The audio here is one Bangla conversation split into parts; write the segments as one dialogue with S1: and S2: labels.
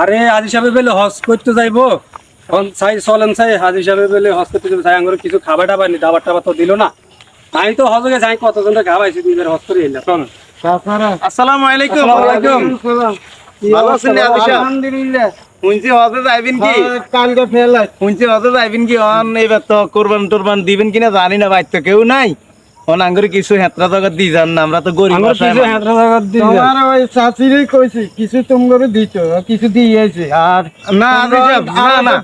S1: আরে হাজি সাহেব বলে হজ করতে যাইবো। চাই চলেন চাই হাজি সাহেব বলে হজ করতে যাব চাই আঙ্গুর কিছু খাবার টাবার নি দাবার টাবার তো দিল না। আমি তো হজে যাই কতজন খাওয়াইছি দুই বের হজ করে এলাম। চলেন।
S2: আসসালামু আলাইকুম
S1: আসসালামু
S2: ভালো আছেন সাহেব?
S3: আলহামদুলিল্লাহ।
S2: শুনছি হজে যাইবেন কি?
S3: কালকে ফেল
S2: শুনছি হজে যাইবেন কি? অন এবার তো কোরবান টোরবান দিবেন কিনা জানি না বাইর তো কেউ নাই। কিছু হেতরা জগৎ দি যান না আমরা তো গরিব
S1: কিছু
S2: মানুষ।
S1: হেঁটে জায়গা
S3: তোমার ওই চাচিরই কইছি কিছু তোমরা দিত কিছু দিয়েছে আর
S2: না না না।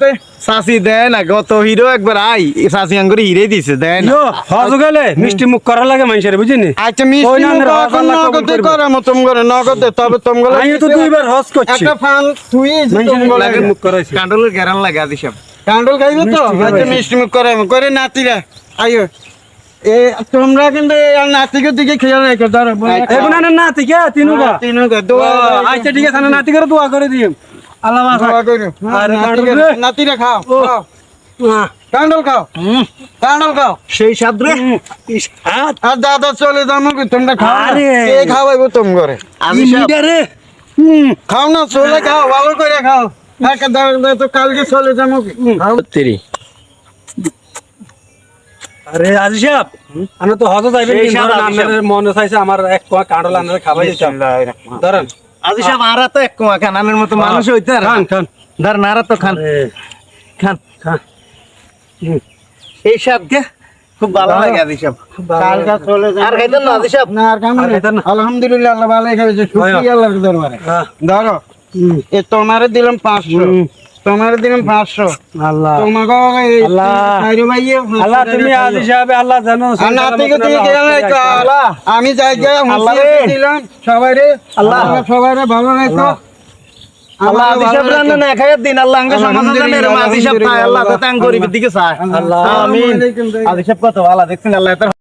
S2: চাচি দেয় না গত হিরো একবার আই চাচি আঙ্গুরে হিরে দিছে দেয় না।
S1: হজ গেলে মিষ্টি মুখ করা লাগে মানুষের বুঝিনি?
S3: আচ্ছা মিষ্টি মুখ এখন নগদে করে নগদে তবে তোমরা
S1: আমি তো দুইবার হজ করছি।
S3: একটা ফান তুই
S1: মানুষের মুখ করাইছি।
S2: কান্ডলের গ্যারান লাগে আদি
S3: কান্ডল তো?
S1: মিষ্টি
S3: আচ্ছা মিষ্টি মুখ করে করে নাতিরা আইও তোমরা কিন্তু এই নাতিকে দিকে খেয়াল রেখো ধরো
S1: এখন না না ঠিক আছে তিনুগা
S3: তিনকে
S1: ও,
S3: দোয়া
S1: আচ্ছা ঠিক আছে না নাতি করে দোয়া করে দিম আল্লাহ
S3: দোয়া করো নাতিকে-
S1: রে।
S3: নাতিরা খাও। খাও। কান্ডল খাও কান্ডল খাও।
S2: সেই সাদরে
S1: হ্যাঁ
S3: আর দাদা চলে যাব কি তোমরা খাও না।
S1: আরে।
S3: কে খাওয়াইবো তোম করে
S1: রে।
S3: খাও না চলে খাও ভালো করে খাও। একা কালকে চলে যাব কি খাও।
S2: তেরি
S1: আরে আজি সাহেব আমরা তো হজ যাইবেন
S2: সাহেব,
S1: ধরেন
S2: আজি সাহেব।
S1: আপনাদের মনে চাইছে আমার এক কোয়া কাঁডল খাবাই দিতাম ধরেন।
S2: আদি সাহেব আরা তো এক কুয়া খানানের মতো মানুষ হইতে
S1: খান খান।
S2: ধর নারা তো খান। খান।
S1: খান।
S2: এই সাহেবকে খুব ভালো লাগে আদি সাহেব।
S3: চলে
S2: আর খাইতেন না আদি সাহেব?
S3: না আর
S1: না?
S3: আলহামদুলিল্লাহ আল্লাহ ভালো খাইছে। শুক্রিয়া আল্লাহর দরবারে। ধরো এ তোমারে দিলাম পাঁচশো।
S1: হুম।
S3: তোমারে দিলাম পাঁচশো।
S1: আল্লাহ।
S3: তোমাকে
S1: তুমি আজি আল্লাহ জানো
S3: আমি দিলাম সবাই
S2: আল্লাহ।
S3: আল্লাহ। সবাই রে ভালো
S2: আল্লাহ। রান্না না দিন আল্লাহ আঙ্গ সমাধান আল্লাহ তো তাং গরিবের দিকে চায়।
S1: আল্লাহ।
S2: আমিন। কত? দেখছেন আল্লাহ